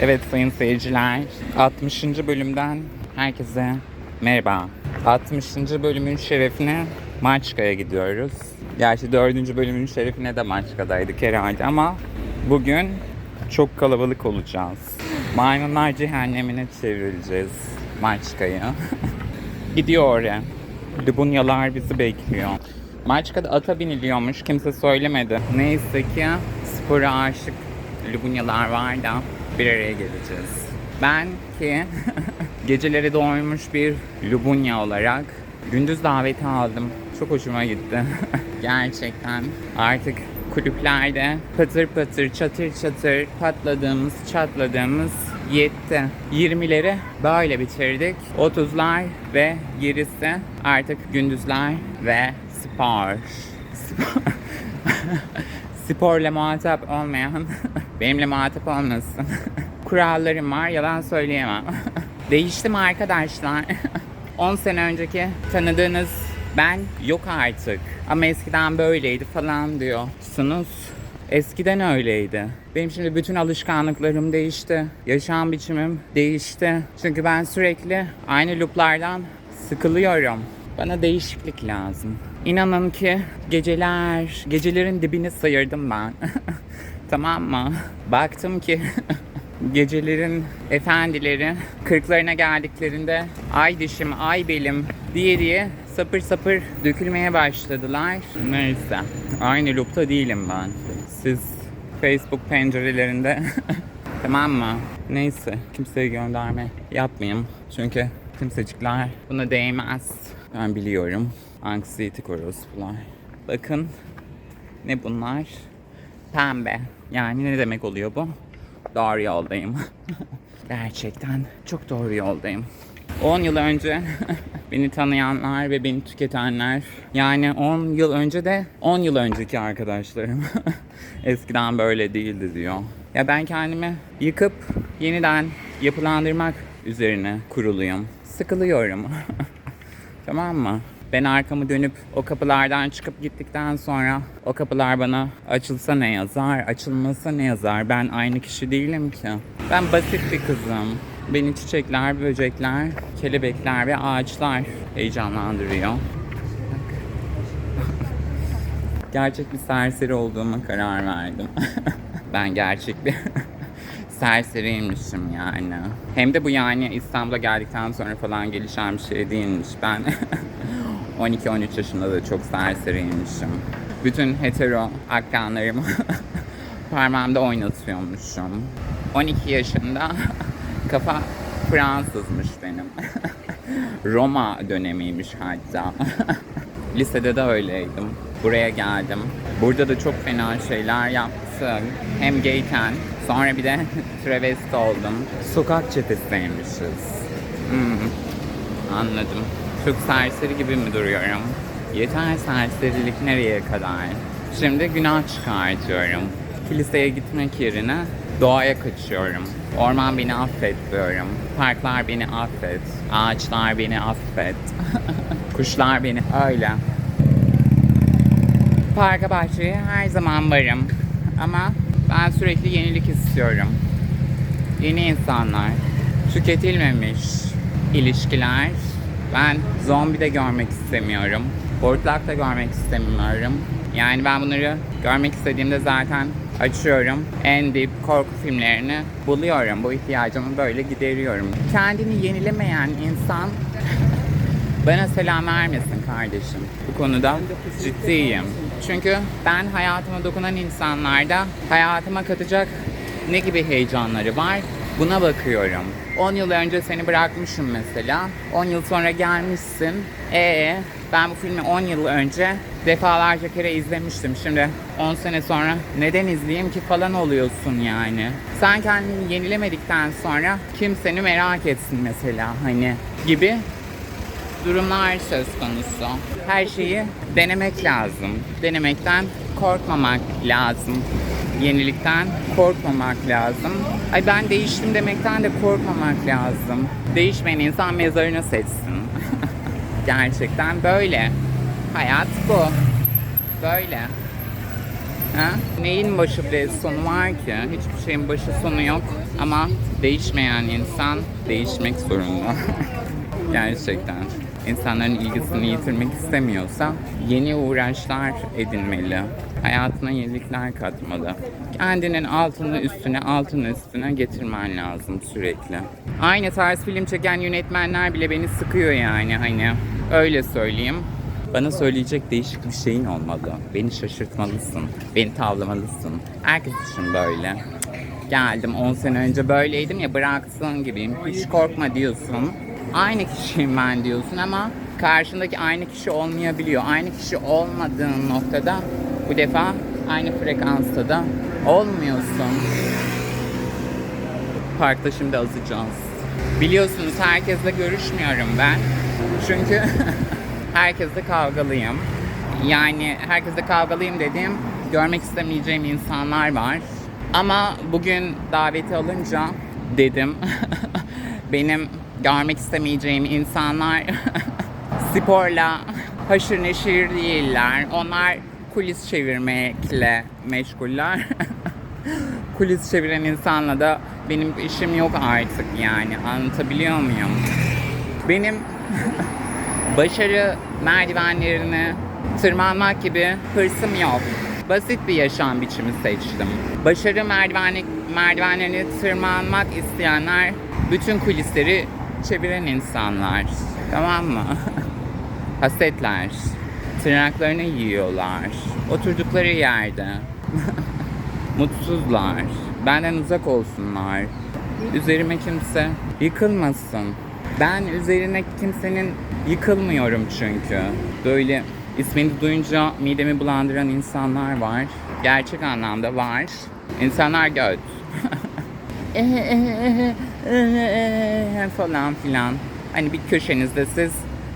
Evet sayın seyirciler, 60. bölümden herkese merhaba. 60. bölümün şerefine Maçka'ya gidiyoruz. Gerçi 4. bölümün şerefine de Maçka'daydık herhalde ama bugün çok kalabalık olacağız. Maymunlar cehennemine çevireceğiz Maçka'yı. Gidiyor oraya. Lubunyalar bizi bekliyor. Maçka'da ata biniliyormuş. Kimse söylemedi. Neyse ki spora aşık Lubunyalar var da bir araya geleceğiz. Ben ki geceleri doymuş bir Lubunya olarak gündüz daveti aldım. Çok hoşuma gitti. Gerçekten artık kulüplerde patır patır çatır çatır patladığımız çatladığımız yetti. 20'leri böyle bitirdik. 30'lar ve gerisi artık gündüzler ve spor. Spor. Sporla muhatap olmayan benimle muhatap olmasın. Kurallarım var yalan söyleyemem. Değiştim arkadaşlar. 10 sene önceki tanıdığınız ben yok artık. Ama eskiden böyleydi falan diyorsunuz. Eskiden öyleydi. Benim şimdi bütün alışkanlıklarım değişti. Yaşam biçimim değişti. Çünkü ben sürekli aynı looplardan sıkılıyorum. Bana değişiklik lazım. İnanın ki geceler, gecelerin dibini sıyırdım ben. Tamam mı? Baktım ki gecelerin efendileri kırklarına geldiklerinde ay dişim, ay belim diye diye sapır sapır dökülmeye başladılar. Neyse. Aynı loopta değilim ben. Siz Facebook pencerelerinde tamam mı? Neyse. Kimseye gönderme yapmayayım. Çünkü kimsecikler buna değmez. Ben biliyorum. Anksiyetik orospular. Bakın ne bunlar? Pembe. Yani ne demek oluyor bu? Doğru yoldayım. Gerçekten çok doğru yoldayım. 10 yıl önce beni tanıyanlar ve beni tüketenler yani 10 yıl önce de 10 yıl önceki arkadaşlarım eskiden böyle değildi diyor. Ya ben kendimi yıkıp yeniden yapılandırmak üzerine kuruluyum. Sıkılıyorum. tamam mı? Ben arkamı dönüp o kapılardan çıkıp gittikten sonra o kapılar bana açılsa ne yazar, açılmasa ne yazar? Ben aynı kişi değilim ki. Ben basit bir kızım. Beni çiçekler, böcekler, kelebekler ve ağaçlar heyecanlandırıyor. Gerçek bir serseri olduğuma karar verdim. ben gerçek bir serseriymişim yani. Hem de bu yani İstanbul'a geldikten sonra falan gelişen bir şey değilmiş. Ben 12-13 yaşında da çok serseriymişim. Bütün hetero akranlarımı parmağımda oynatıyormuşum. 12 yaşında kafa Fransızmış benim. Roma dönemiymiş hatta. Lisede de öyleydim. Buraya geldim. Burada da çok fena şeyler yaptım. Hem gayken sonra bir de travesti oldum. Sokak çetesiymişiz. Hmm, anladım. Çok serseri gibi mi duruyorum? Yeter serserilik nereye kadar? Şimdi günah çıkartıyorum. Kiliseye gitmek yerine doğaya kaçıyorum. Orman beni affet diyorum. Parklar beni affet. Ağaçlar beni affet. Kuşlar beni öyle. Parka bahçeye her zaman varım. Ama ben sürekli yenilik istiyorum. Yeni insanlar. Tüketilmemiş ilişkiler. Ben zombi de görmek istemiyorum. Hortlak da görmek istemiyorum. Yani ben bunları görmek istediğimde zaten açıyorum. En dip korku filmlerini buluyorum. Bu ihtiyacımı böyle gideriyorum. Kendini yenilemeyen insan bana selam vermesin kardeşim. Bu konuda ciddiyim. Çünkü ben hayatıma dokunan insanlarda hayatıma katacak ne gibi heyecanları var buna bakıyorum. 10 yıl önce seni bırakmışım mesela. 10 yıl sonra gelmişsin. Ee, ben bu filmi 10 yıl önce defalarca kere izlemiştim. Şimdi 10 sene sonra neden izleyeyim ki falan oluyorsun yani. Sen kendini yenilemedikten sonra kim seni merak etsin mesela hani gibi durumlar söz konusu. Her şeyi denemek lazım. Denemekten korkmamak lazım. Yenilikten korkmamak lazım. Ay ben değiştim demekten de korkmamak lazım. Değişmeyen insan mezarını seçsin. Gerçekten böyle. Hayat bu. Böyle. Ha? Neyin başı ve sonu var ki? Hiçbir şeyin başı sonu yok. Ama değişmeyen insan değişmek zorunda. Gerçekten. İnsanların ilgisini yitirmek istemiyorsa yeni uğraşlar edinmeli. Hayatına yenilikler katmalı. Kendinin altını üstüne, altını üstüne getirmen lazım sürekli. Aynı tarz film çeken yönetmenler bile beni sıkıyor yani hani. Öyle söyleyeyim. Bana söyleyecek değişik bir şeyin olmalı. Beni şaşırtmalısın. Beni tavlamalısın. Herkes için böyle. Geldim 10 sene önce böyleydim ya bıraktığın gibiyim. Hiç korkma diyorsun. Aynı kişiyim ben diyorsun ama karşındaki aynı kişi olmayabiliyor. Aynı kişi olmadığın noktada bu defa aynı frekansta da olmuyorsun. Parkta şimdi azacağız. Biliyorsunuz herkesle görüşmüyorum ben. Çünkü herkesle kavgalıyım. Yani herkesle kavgalıyım dediğim görmek istemeyeceğim insanlar var. Ama bugün daveti alınca dedim benim görmek istemeyeceğim insanlar sporla haşır neşir değiller. Onlar kulis çevirmekle meşguller. kulis çeviren insanla da benim işim yok artık yani anlatabiliyor muyum? Benim başarı merdivenlerini tırmanmak gibi hırsım yok. Basit bir yaşam biçimi seçtim. Başarı merdiveni, merdivenlerini tırmanmak isteyenler bütün kulisleri çeviren insanlar. Tamam mı? Hasetler. Tırnaklarını yiyorlar. Oturdukları yerde. Mutsuzlar. Benden uzak olsunlar. Üzerime kimse yıkılmasın. Ben üzerine kimsenin yıkılmıyorum çünkü. Böyle ismini duyunca midemi bulandıran insanlar var. Gerçek anlamda var. İnsanlar göt. falan filan. Hani bir köşenizde siz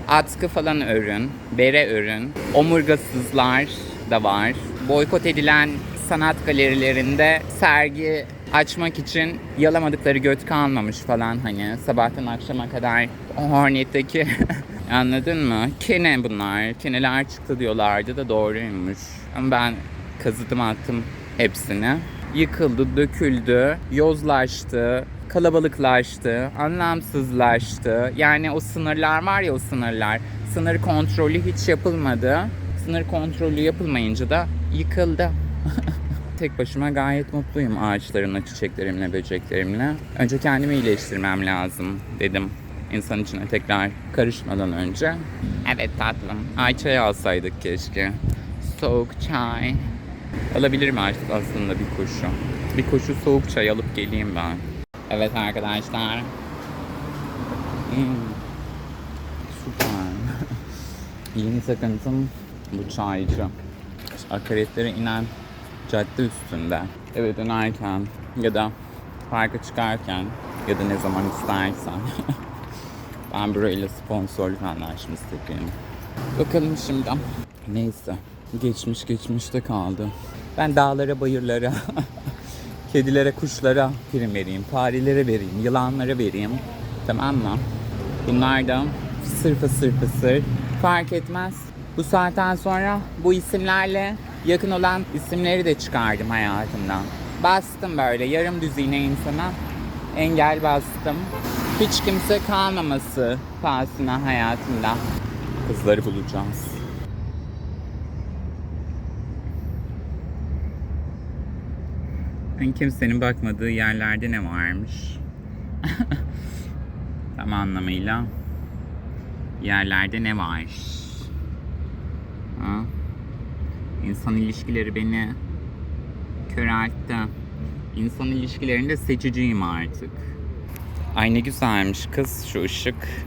atkı falan örün, bere örün. Omurgasızlar da var. Boykot edilen sanat galerilerinde sergi açmak için yalamadıkları göt kalmamış falan hani sabahtan akşama kadar Hornet'teki anladın mı? Kene bunlar. Keneler çıktı diyorlardı da doğruymuş. Ama ben kazıdım attım hepsini. Yıkıldı, döküldü, yozlaştı, kalabalıklaştı, anlamsızlaştı. Yani o sınırlar var ya o sınırlar. Sınır kontrolü hiç yapılmadı. Sınır kontrolü yapılmayınca da yıkıldı. Tek başıma gayet mutluyum ağaçlarımla, çiçeklerimle, böceklerimle. Önce kendimi iyileştirmem lazım dedim. İnsan içine tekrar karışmadan önce. Evet tatlım. Ay çay alsaydık keşke. Soğuk çay. Alabilirim artık aslında bir koşu. Bir koşu soğuk çay alıp geleyim ben. Evet arkadaşlar. Hmm. Süper. Yeni takıntım bu çaycı. Akaretlere inen cadde üstünde eve dönerken ya da parka çıkarken ya da ne zaman istersen ben burayla sponsorluk anlaşması yapayım. Bakalım şimdi. Neyse. Geçmiş geçmişte kaldı. Ben dağlara, bayırlara, kedilere, kuşlara prim vereyim, farelere vereyim, yılanlara vereyim. Tamam mı? Bunlar da sırf sırf sır fark etmez. Bu saatten sonra bu isimlerle yakın olan isimleri de çıkardım hayatımdan. Bastım böyle yarım düzine insana engel bastım. Hiç kimse kalmaması pahasına hayatımda. Kızları bulacağız. Yani kimsenin bakmadığı yerlerde ne varmış? Tam anlamıyla yerlerde ne var? Ha? İnsan ilişkileri beni köreltti. İnsan ilişkilerinde seçiciyim artık. Ay ne güzelmiş kız şu ışık.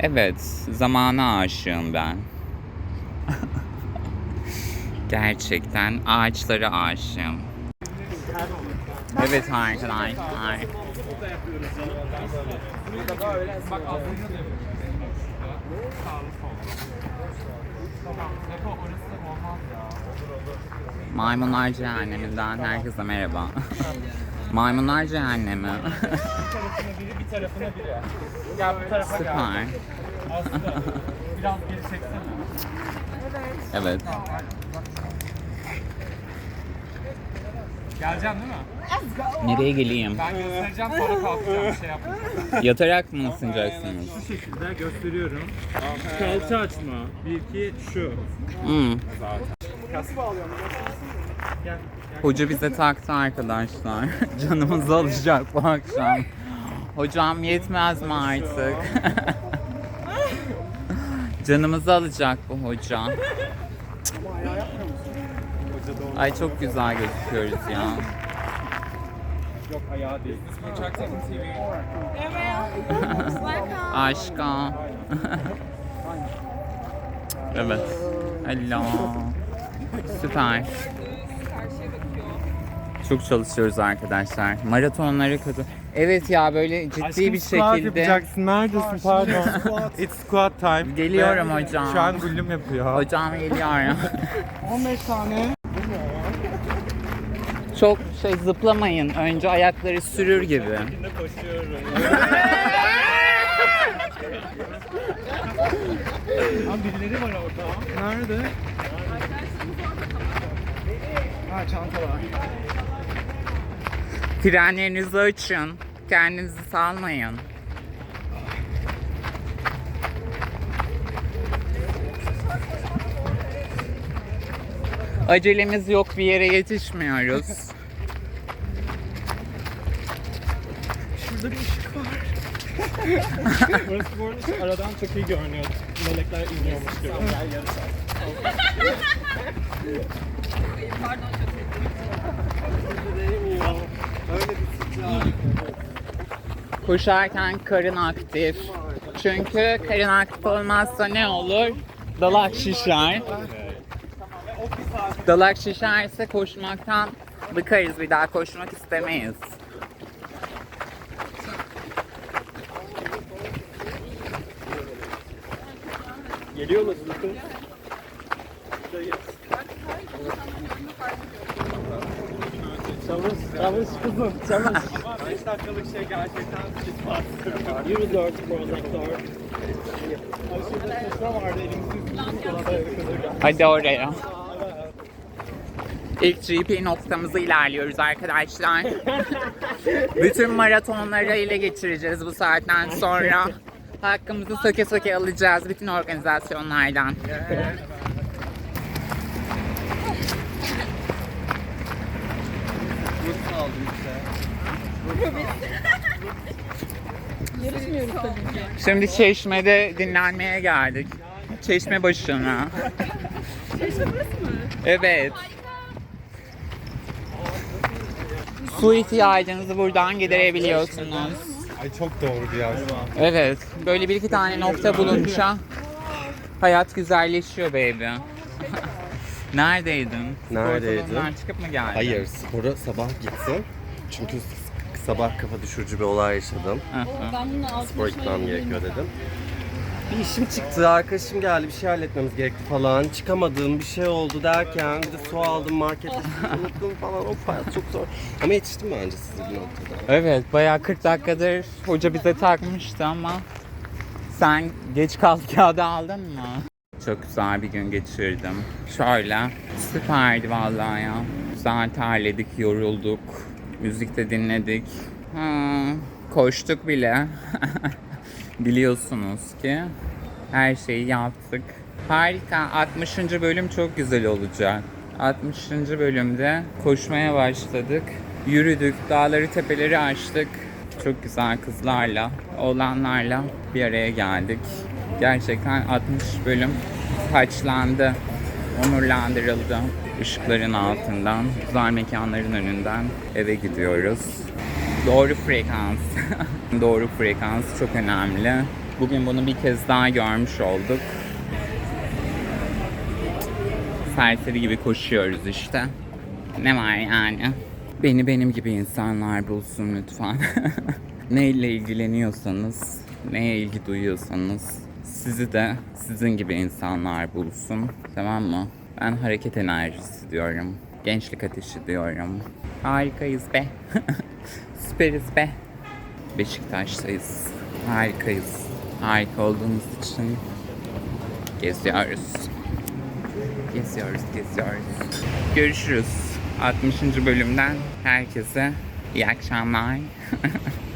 Evet, zamana aşığım ben. Gerçekten ağaçlara aşığım. Evet arkadaşlar. Maymunlar Cehennemi'nden herkese merhaba. Maymunlar Cehennemi. biri, bir tarafına biri. Gel bu tarafa gel. Süper. Aslı. Biraz geri çeksene. Evet. Geleceksin değil mi? Nereye geleyim? Ben göstereceğim sonra kalkacağım bir şey yapmayacağım. Yatarak mı ısınacaksınız? Şu şekilde gösteriyorum. Kalça açma. Bir iki şu. Hmm. Gel. Hoca bize taktı arkadaşlar. Canımızı alacak bu akşam. Hocam yetmez mi artık? Canımızı alacak bu hoca. Ay çok güzel gözüküyoruz ya. Yok ayağı değil. Aşka. evet. Allah. Süper. Çok çalışıyoruz arkadaşlar. Maratonları kötü. Evet ya böyle ciddi bir şekilde. yapacaksın. Neredesin? Pardon. It's squat time. Geliyorum hocam. Şu an gullüm yapıyor. Hocam geliyor. 15 tane. Çok şey zıplamayın. Önce ayakları sürür gibi. Lan birileri var orada. Nerede? Ha çanta var. Frenlerinizi açın. Kendinizi salmayın. Acelemiz yok bir yere yetişmiyoruz. Şurada bir ışık var. Burası bu arada aradan çok iyi görünüyor. Melekler iniyormuş gibi. Gel yarı saat. Koşarken karın aktif. Çünkü karın aktif olmazsa ne olur? Dalak şişer. Dalak şişerse koşmaktan bıkarız bir daha koşmak istemeyiz. Geliyor musun? Çalış, çalış kızım, çalış. 5 dakikalık şey gerçekten pis bastırıyor. Yürü dört produktör. Aşırı sıçra vardı elimizin. Hadi oraya. İlk GP noktamıza ilerliyoruz arkadaşlar. Bütün maratonları ele geçireceğiz bu saatten sonra. Hakkımızı söke söke alacağız bütün organizasyonlardan. Şimdi Çeşme'de dinlenmeye geldik. Çeşme başına. Çeşme burası mı? Evet. Su ihtiyacınızı buradan giderebiliyorsunuz. Ay çok doğru bir yer. Evet. Böyle bir iki tane nokta bulunca hayat güzelleşiyor baby. Neredeydin? Spor Neredeydim? salonundan çıkıp mı geldin? Hayır, spora sabah gittim. Çünkü sabah kafa düşürücü bir olay yaşadım. Spor gitmem gerekiyor dedim. Bir işim çıktı, arkadaşım geldi, bir şey halletmemiz gerekti falan. Çıkamadım, bir şey oldu derken bir de su aldım markette unuttum falan. Of hayat çok zor. Ama yetiştim bence size bir noktada. Evet bayağı 40 dakikadır hoca bize takmıştı ama sen geç kal kağıdı aldın mı? Çok güzel bir gün geçirdim. Şöyle süperdi vallahi ya. Güzel terledik, yorulduk. Müzik de dinledik. Ha, koştuk bile. Biliyorsunuz ki her şeyi yaptık. Harika. 60. bölüm çok güzel olacak. 60. bölümde koşmaya başladık. Yürüdük, dağları tepeleri aştık. Çok güzel kızlarla, oğlanlarla bir araya geldik. Gerçekten 60 bölüm taçlandı, onurlandırıldı. Işıkların altından, güzel mekanların önünden eve gidiyoruz. Doğru frekans. Doğru frekans çok önemli. Bugün bunu bir kez daha görmüş olduk. Serseri gibi koşuyoruz işte. Ne var yani? Beni benim gibi insanlar bulsun lütfen. Neyle ilgileniyorsanız, neye ilgi duyuyorsanız sizi de sizin gibi insanlar bulsun. Tamam mı? Ben hareket enerjisi diyorum. Gençlik ateşi diyorum. Harikayız be. Süperiz be. Beşiktaş'tayız. Harikayız. Harika olduğumuz için geziyoruz. Geziyoruz, geziyoruz. Görüşürüz. 60. bölümden herkese iyi akşamlar.